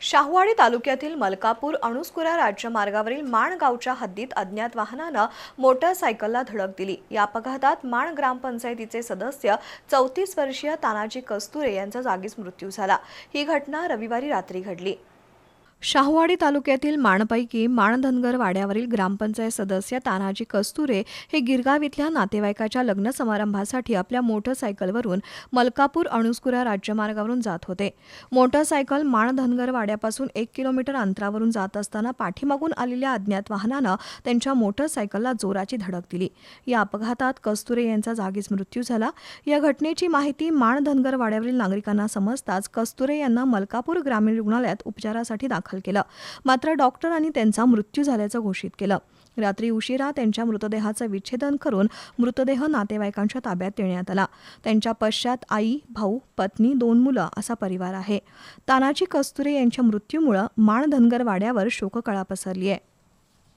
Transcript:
शाहवाडी तालुक्यातील मलकापूर अणुस्कुरा राज्यमार्गावरील माण गावच्या हद्दीत अज्ञात वाहनानं मोटरसायकलला धडक दिली. या अपघातात माण ग्रामपंचायतीचे सदस्य चौतीस वर्षीय तानाजी कस्तुरे यांचा जागीच मृत्यू झाला. ही घटना रविवारी रात्री घडली. शाहवाडी तालुक्यातील माणपैकी माणधनगर वाड्यावरील ग्रामपंचायत सदस्य तानाजी कस्तुरे हे गिरगाव इथल्या नातेवाईकाच्या लग्न समारंभासाठी आपल्या मोटरसायकलवरून मलकापूर अणुस्कुरा राज्यमार्गावरून जात होते. मोटरसायकल माणधनगर वाड्यापासून एक किलोमीटर अंतरावरून जात असताना पाठीमागून आलेल्या अज्ञात वाहनानं त्यांच्या मोटरसायकलला जोराची धडक दिली. या अपघातात कस्तुरे यांचा जागीच मृत्यू झाला. या घटनेची माहिती माणधनगर वाड्यावरील नागरिकांना समजताच कस्तुरे यांना मलकापूर ग्रामीण रुग्णालयात उपचारासाठी दाखल दाखल केलं. मात्र डॉक्टरांनी त्यांचा मृत्यू झाल्याचं घोषित केलं. रात्री उशिरा त्यांच्या मृतदेहाचं विच्छेदन करून मृतदेह नातेवाईकांच्या ताब्यात देण्यात आला. त्यांच्या पश्चात आई भाऊ पत्नी दोन मुलं असा परिवार आहे. तानाजी कस्तुरे यांच्या मृत्यूमुळं माण धनगर वाड्यावर शोककळा पसरली आहे